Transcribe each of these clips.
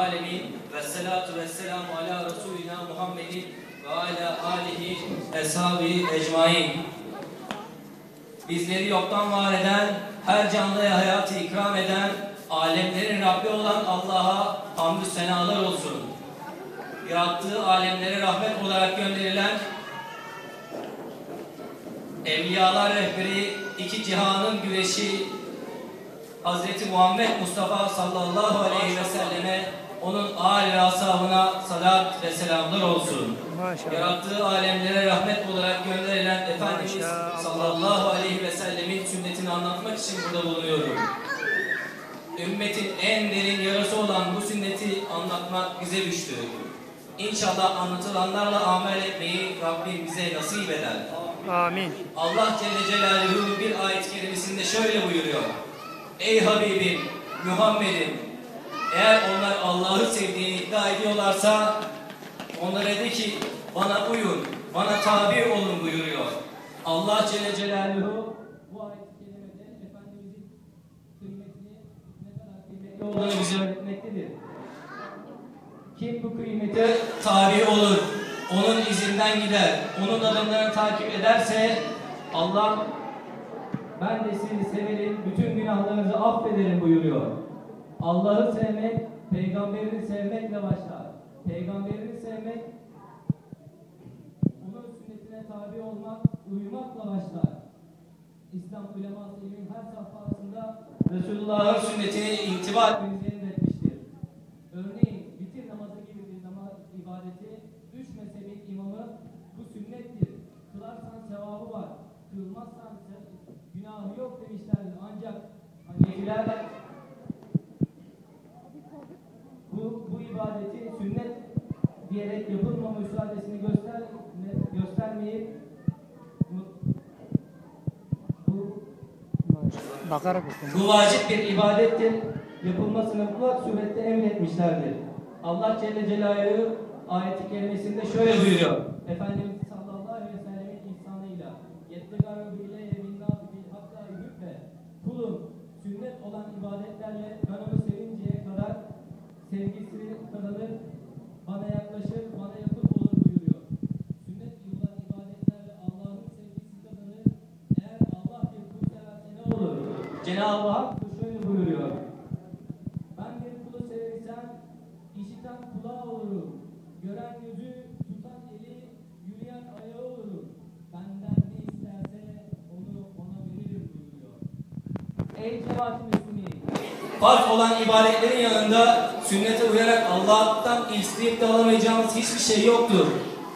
alemin ve salatu ve selamu ala Resulina Muhammedin ve ala alihi eshabi ecmain. Bizleri yoktan var eden, her canlıya hayatı ikram eden, alemlerin Rabbi olan Allah'a hamdü senalar olsun. Yarattığı alemlere rahmet olarak gönderilen Evliyalar rehberi, iki cihanın güreşi, Hz. Muhammed Mustafa sallallahu aleyhi ve selleme, onun âli ve ashabına salat ve selamlar olsun. Maşallah. Yarattığı alemlere rahmet olarak gönderilen Efendimiz Maşallah. sallallahu aleyhi ve sellemin sünnetini anlatmak için burada bulunuyorum. Ümmetin en derin yarası olan bu sünneti anlatmak bize düştü. İnşallah anlatılanlarla amel etmeyi Rabbim bize nasip eder. Amin. Allah Celle Celaluhu bir ayet kerimesinde şöyle buyuruyor. Ey Habibim, Muhammed'im, eğer onlar Allah'ı sevdiğini iddia ediyorlarsa onlara de ki bana uyun, bana tabi olun buyuruyor. Allah Celle Celaluhu bu ayet kerimede Efendimizin kıymetini ne kadar kıymetli olduğunu bize öğretmektedir. Kim bu kıymete tabi olur, onun izinden gider, onun adımlarını takip ederse Allah ben de sizi severim, bütün günahlarınızı affederim buyuruyor. Allah'ı sevmek, peygamberini sevmekle başlar. Peygamberini sevmek, onun sünnetine tabi olmak, uyumakla başlar. İslam uleması ilmin her safhasında Resulullah'ın sünnetine intiba etmemizi. Örneğin bitir namazı gibi bir namaz ibadeti üç mezhebin imamı bu sünnettir. Kılarsan sevabı var. Kılmazsan günahı yok demişlerdir. Ancak Hanefiler bu, bu ibadeti sünnet diyerek yapılma müsaadesini göster, göstermeyip bu. Bakarak bu vacip bir ibadettir. Yapılmasını mutlak surette emretmişlerdir. Allah Celle Celaluhu ayeti kerimesinde şöyle buyuruyor. Efendimiz sallallahu aleyhi ve sellemin ihsanıyla yettegaru bileye minnâhu bil hatta hübbe kulun sünnet olan ibadetlerle ben onu sevinceye kadar sevgisini kazanır, bana yaklaşır, bana yakın olur buyuruyor. Sünnet olan ibadetlerle Allah'ın sevgisini kazanır. Eğer Allah bir kul severse ne olur? Cenab-ı Hak şöyle buyuruyor. Ben bir kulu seversem işiten kulağı olurum. Gören gözü, tutan eli, yürüyen ayağı olurum. Benden ne isterse onu ona veririm buyuruyor. Ey cemaat-i Müslümin! Farz olan ibadetlerin yanında sünnete uyarak Allah'tan isteyip de alamayacağımız hiçbir şey yoktur.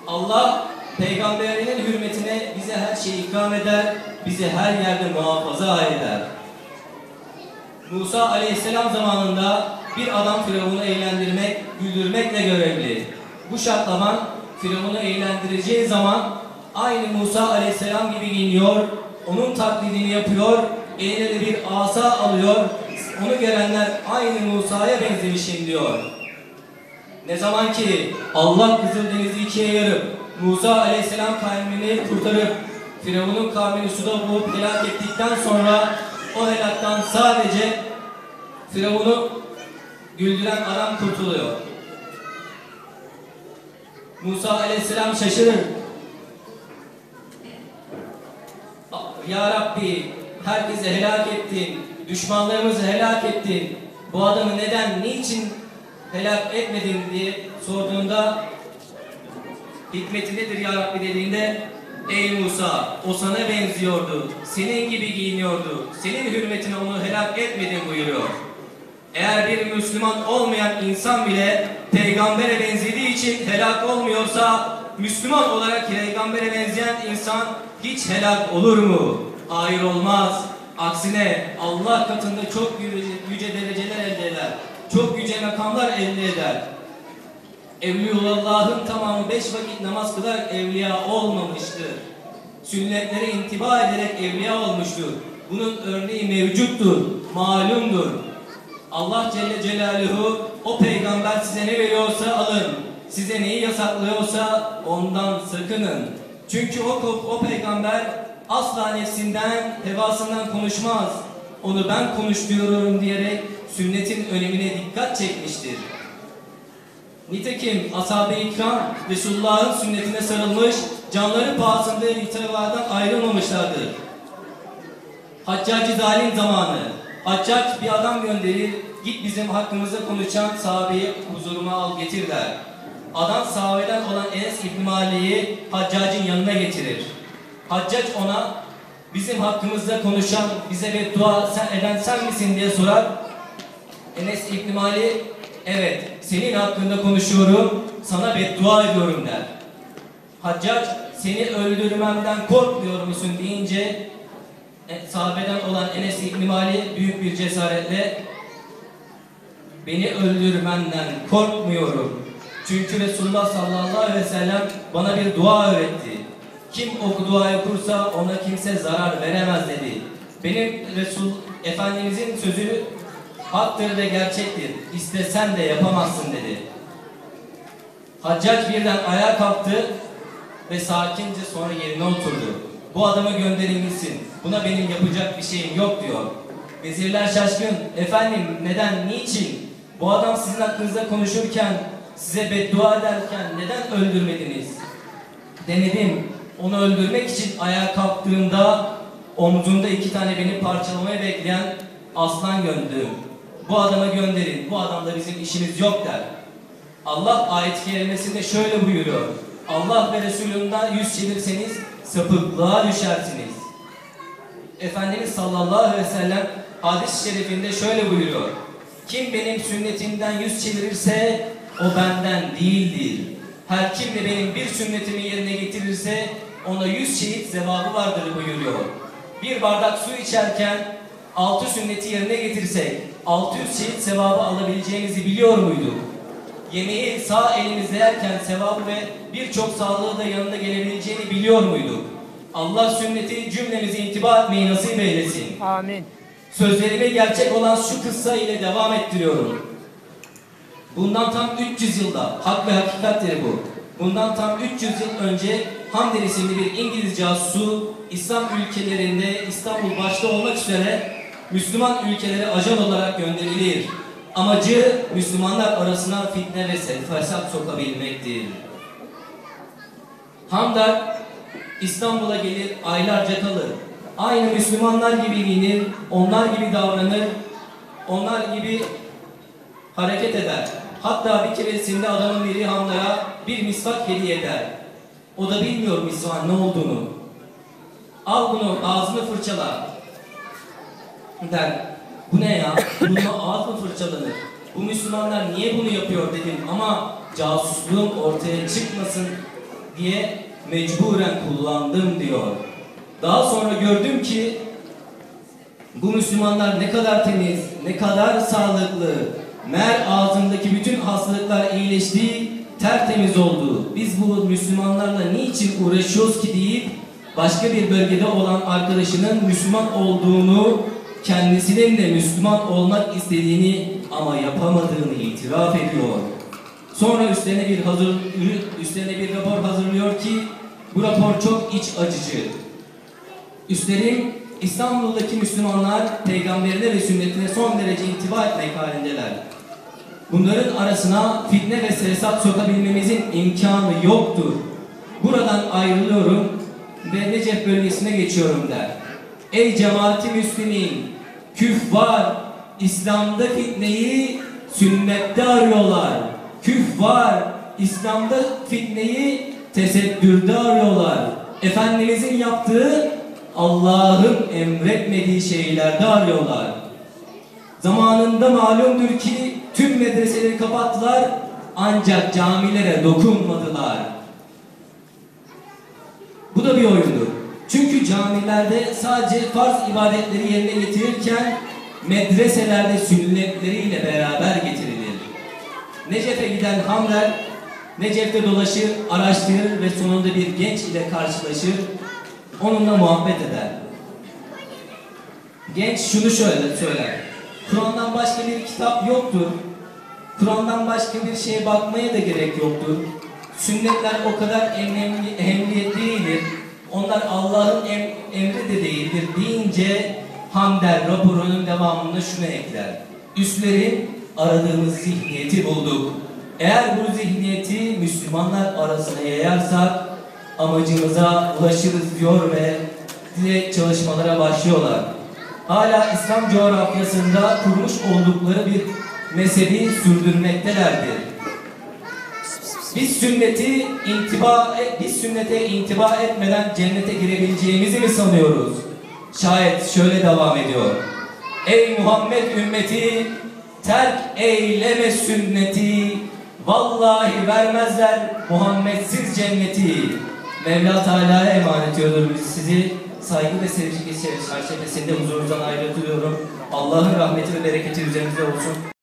Allah peygamberinin hürmetine bize her şeyi ikram eder, bizi her yerde muhafaza eder. Musa aleyhisselam zamanında bir adam Firavun'u eğlendirmek, güldürmekle görevli. Bu şartlaman Firavun'u eğlendireceği zaman aynı Musa aleyhisselam gibi giyiniyor, onun taklidini yapıyor, eline de bir asa alıyor, onu görenler aynı Musa'ya benzemişim diyor. Ne zaman ki Allah Kızıldeniz'i ikiye yarıp Musa aleyhisselam kavmini kurtarıp Firavun'un kavmini suda boğup helak ettikten sonra o helaktan sadece Firavun'u güldüren adam kurtuluyor. Musa aleyhisselam şaşırır. Ya Rabbi herkesi helak ettin, düşmanlarımızı helak ettin. Bu adamı neden, niçin helak etmedin diye sorduğunda hikmeti nedir ya Rabbi dediğinde Ey Musa o sana benziyordu, senin gibi giyiniyordu, senin hürmetine onu helak etmedin buyuruyor. Eğer bir Müslüman olmayan insan bile peygambere benzediği için helak olmuyorsa Müslüman olarak peygambere benzeyen insan hiç helak olur mu? Hayır olmaz. Aksine Allah katında çok yüce, dereceler elde eder. Çok yüce makamlar elde eder. Evliyullah'ın tamamı beş vakit namaz kılar evliya olmamıştır. Sünnetlere intiba ederek evliya olmuştur. Bunun örneği mevcuttur, malumdur. Allah Celle Celaluhu o peygamber size ne veriyorsa alın. Size neyi yasaklıyorsa ondan sakının. Çünkü o, o peygamber asla nefsinden, hevasından konuşmaz. Onu ben konuşturuyorum diyerek sünnetin önemine dikkat çekmiştir. Nitekim ashab-ı ikram Resulullah'ın sünnetine sarılmış, canları pahasında itibardan ayrılmamışlardır. Haccacı zalim zamanı. Haccac bir adam gönderir, git bizim hakkımızda konuşan sahabeyi huzuruma al getir der. Adam sahabeden olan Enes İbn Mali'yi Haccac'ın yanına getirir. Haccac ona bizim hakkımızda konuşan, bize beddua sen, eden sen misin diye sorar. Enes İbn Mali, evet senin hakkında konuşuyorum, sana beddua ediyorum der. Haccac, seni öldürmemden korkmuyor musun deyince e, sahabeden olan Enes İbn Mali büyük bir cesaretle beni öldürmenden korkmuyorum. Çünkü Resulullah sallallahu aleyhi ve sellem bana bir dua öğretti. Kim o duayı okursa ona kimse zarar veremez dedi. Benim Resul Efendimizin sözü haktır ve gerçektir. İstesen de yapamazsın dedi. Haccac birden ayağa kalktı ve sakince sonra yerine oturdu. Bu adamı gönderin gitsin. Buna benim yapacak bir şeyim yok diyor. Vezirler şaşkın. Efendim neden, niçin? Bu adam sizin hakkınızda konuşurken, size beddua ederken neden öldürmediniz? Denedim. Onu öldürmek için ayağa kalktığımda omzunda iki tane beni parçalamaya bekleyen aslan gördüm. Bu adamı gönderin. Bu adamla bizim işimiz yok der. Allah ayet-i kerimesinde şöyle buyuruyor. Allah ve Resulünden yüz çevirirseniz sapıklığa düşersiniz. Efendimiz sallallahu aleyhi ve sellem hadis-i şerifinde şöyle buyuruyor. Kim benim sünnetimden yüz çevirirse o benden değildir. Her kim de benim bir sünnetimi yerine getirirse ona yüz şehit sevabı vardır buyuruyor. Bir bardak su içerken altı sünneti yerine getirsek 600 şehit sevabı alabileceğimizi biliyor muyduk? Yemeği sağ elimizde yerken sevabı ve birçok sağlığı da yanında gelebileceğini biliyor muyduk? Allah sünneti cümlemize intiba etmeyi nasip eylesin. Amin. Sözlerime gerçek olan şu kıssa ile devam ettiriyorum. Bundan tam 300 yılda, hak ve hakikatleri bu. Bundan tam 300 yıl önce Hamder isimli bir İngiliz casusu İslam ülkelerinde İstanbul başta olmak üzere Müslüman ülkelere ajan olarak gönderilir. Amacı Müslümanlar arasına fitne ve fesat sokabilmektir. Hamdar İstanbul'a gelir, aylarca kalır. Aynı Müslümanlar gibi giyinir, onlar gibi davranır, onlar gibi hareket eder. Hatta bir keresinde adamın biri Hamdar'a bir misvak hediye eder. O da bilmiyor misvak ne olduğunu. Al bunu ağzını fırçala der. Bu ne ya? Bununla ağız mı fırçalanır? Bu Müslümanlar niye bunu yapıyor dedim ama casusluğum ortaya çıkmasın diye mecburen kullandım diyor. Daha sonra gördüm ki bu Müslümanlar ne kadar temiz, ne kadar sağlıklı. Meğer ağzındaki bütün hastalıklar iyileşti, tertemiz oldu. Biz bu Müslümanlarla niçin uğraşıyoruz ki deyip başka bir bölgede olan arkadaşının Müslüman olduğunu, kendisinin de Müslüman olmak istediğini ama yapamadığını itiraf ediyor. Sonra üstlerine bir hazır üstlerine bir rapor hazırlıyor ki bu rapor çok iç acıcı. Üstelik İstanbul'daki Müslümanlar peygamberine ve sünnetine son derece intiba etmek halindeler. Bunların arasına fitne ve fesat sokabilmemizin imkanı yoktur. Buradan ayrılıyorum ve Necef bölgesine geçiyorum der. Ey cemaati Müslümin, küffar İslam'da fitneyi sünnette arıyorlar. Küffar İslam'da fitneyi tesettürde arıyorlar. Efendimizin yaptığı Allah'ın emretmediği şeylerde arıyorlar. Zamanında malumdur ki tüm medreseleri kapattılar ancak camilere dokunmadılar. Bu da bir oyundur. Camilerde sadece farz ibadetleri yerine getirirken medreselerde sünnetleriyle beraber getirilir. Necef'e giden Hamler Necef'te dolaşır, araştırır ve sonunda bir genç ile karşılaşır. Onunla muhabbet eder. Genç şunu şöyle söyler. Kur'an'dan başka bir kitap yoktur. Kur'an'dan başka bir şeye bakmaya da gerek yoktur. Sünnetler o kadar önemli, değildir. Onlar Allah'ın em, emri de değildir deyince Hamder raporunun devamında şunu ekler. Üstlerin aradığımız zihniyeti bulduk. Eğer bu zihniyeti Müslümanlar arasına yayarsak amacımıza ulaşırız diyor ve direkt çalışmalara başlıyorlar. Hala İslam coğrafyasında kurmuş oldukları bir mezhebi sürdürmektelerdir. Biz sünneti intiba biz sünnete intiba etmeden cennete girebileceğimizi mi sanıyoruz? Şayet şöyle devam ediyor. Ey Muhammed ümmeti terk eyleme sünneti vallahi vermezler Muhammedsiz cenneti. Mevla Teala'ya emanet ediyorum sizi. Saygı ve sevgi çerçevesinde huzurunuzdan ayrılıyorum. Allah'ın rahmeti ve bereketi üzerinize olsun.